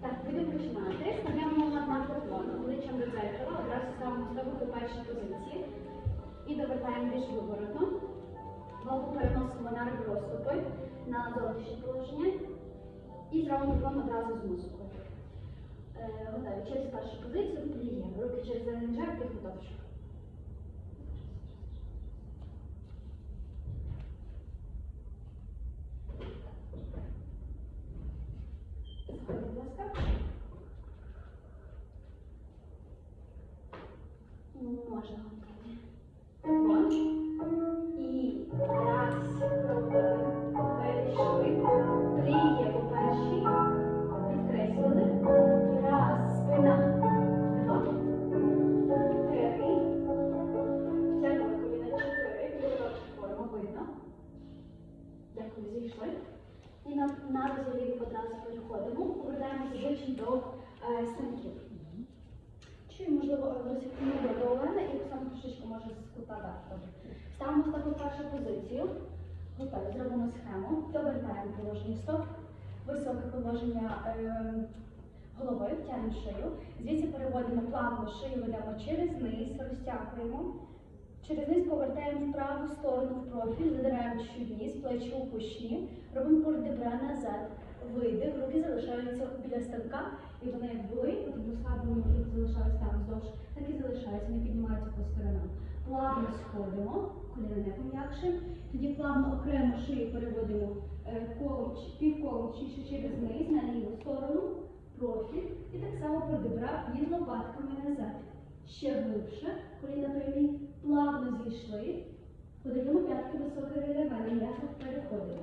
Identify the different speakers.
Speaker 1: Так, будемо починати. Стаємо на наклон, обличчям до дзеркала, одразу ставимо стопу до першої позиції і довертаємо більш виворотно. Голову переносимо на ребро стопи, на зовнішнє положення і зробимо наклон одразу з музикою. Е, Готові. Через першу позицію пліє. Руки через зелений жар, тихо Готові. Вот. І раз, робимо. Перейшли. Пліє по першій. Підкреслили. Раз, спина. Три. Втягнули коліна. Чотири. Видно. Дякую, зійшли. І на, на одразу переходимо. Повертаємося до е. Чи, можливо, до Добре. Ставимо в першу позицію. Готові. Зробимо схему. Довертаємо положення стоп. Високе положення е, голови, втягнемо шию. Звідси переводимо плавно шию, ведемо через низ, розтягуємо. Через низ повертаємо в праву сторону в профіль, задираємо чуть вниз, плечі опущені, робимо пордебра назад, видих, руки залишаються біля станка, і вони як були, розслаблені руки залишаються там вздовж, так і залишаються, не піднімаються по сторонам. Плавно сходимо, коліна не пом'якше. тоді плавно окремо шию переводимо е, колом, півколом чи через низ на ліву сторону, профіль, і так само продебра під лопатками назад. Ще глибше, коліна прямі, плавно зійшли, подаємо п'ятки високе релевент, м'яко переходимо.